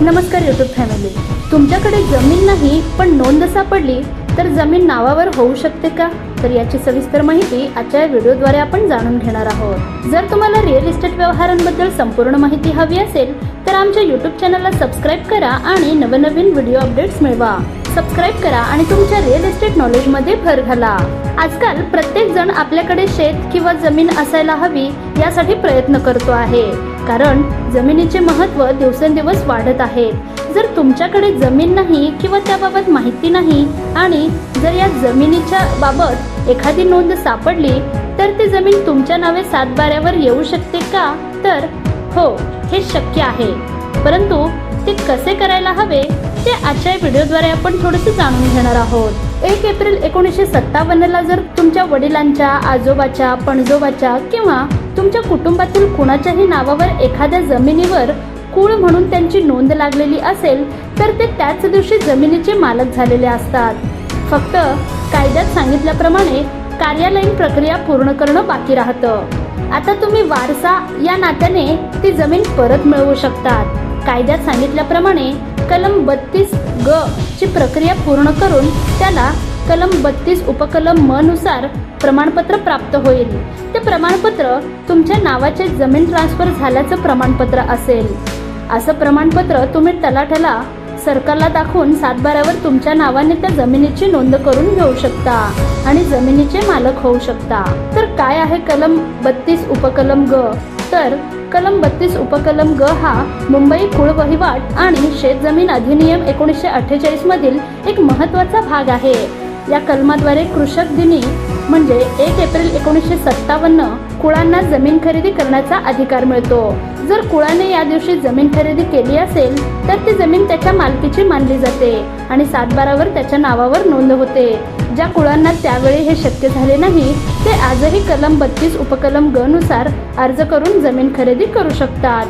नमस्कार YouTube family तुमच्याकडे जमीन नाही पण नोंद सापडली तर जमीन नावावर होऊ शकते का? तर याची सविस्तर माहिती आजच्या या व्हिडिओद्वारे आपण जाणून घेणार आहोत. जर तुम्हाला रिअल इस्टेट व्यवहारांबद्दल संपूर्ण माहिती हवी असेल तर आमच्या यूट्यूब चॅनलला सबस्क्राईब करा आणि नवनवीन व्हिडिओ अपडेट्स मिळवा. सबस्क्राईब करा आणि तुमच्या रिअल इस्टेट नॉलेजमध्ये भर घाला. आजकाल प्रत्येक जण आपल्याकडे शेत किंवा जमीन असायला हवी यासाठी प्रयत्न करतो आहे. कारण जमिनीचे महत्त्व दिवसेंदिवस वाढत आहे. जर तुमच्याकडे जमीन नाही किंवा त्याबाबत माहिती नाही आणि जर या जमिनीच्या बाबत एखादी नोंद सापडली तर ती जमीन तुमच्या नावे सातबाऱ्यावर येऊ शकते का? तर हो हे शक्य आहे. परंतु ते कसे करायला हवे ते आजच्या व्हिडिओद्वारे आपण थोडेसे जाणून घेणार आहोत. एक एप्रिल एकोणीसशे सत्तावन्नला जर तुमच्या वडिलांच्या आजोबाच्या पणजोबाच्या किंवा तुमच्या कुटुंबातील कुणाच्याही नावावर एखाद्या जमिनीवर कुळ म्हणून त्यांची नोंद लागलेली असेल तर ते त्याच दिवशी जमिनीचे मालक झालेले असतात. फक्त कायद्यात सांगितल्याप्रमाणे कार्यालयीन प्रक्रिया पूर्ण करणं बाकी राहतं. आता तुम्ही वारसा या नात्याने ती जमीन परत मिळवू शकतात. कायद्यात सांगितल्याप्रमाणे कलम बत्तीस ग ची प्रक्रिया पूर्ण करून त्याला कलम बत्तीस उपकलम म नुसार प्रमाणपत्र प्राप्त होईल. ते प्रमाणपत्र तुमच्या नावाचे जमीन ट्रान्सफर झाल्याचं प्रमाणपत्र असेल. असं प्रमाणपत्र तुम्ही तलाठ्याला सरकारला दाखवून सातबाऱ्यावर तुमच्या नावाने त्या जमिनीची नोंद करून घेऊ शकता आणि जमिनीचे मालक होऊ शकता. तर काय आहे कलम बत्तीस उपकलम ग? तर कलम बत्तीस उपकलम ग हा मुंबई कुळ वहिवाट आणि शेतजमीन अधिनियम एकोणीसशे अठ्ठेचाळीस मधील एक महत्त्वाचा भाग आहे. या कलमाद्वारे कृषक दिनी म्हणजे एक एप्रिल एकोणीसशे सत्तावन्न कुळांना जमीन खरेदी करण्याचा अधिकार मिळतो. जर कुळाने या दिवशी जमीन खरेदी केली असेल तर ती जमीन त्याच्या मालकीची मानली जाते आणि सातबारावर त्याच्या नावावर नोंद होते. ज्या कुळांना त्यावेळी हे शक्य झाले नाही ते आजही कलम बत्तीस उपकलम ग नुसार अर्ज करून जमीन खरेदी करू शकतात.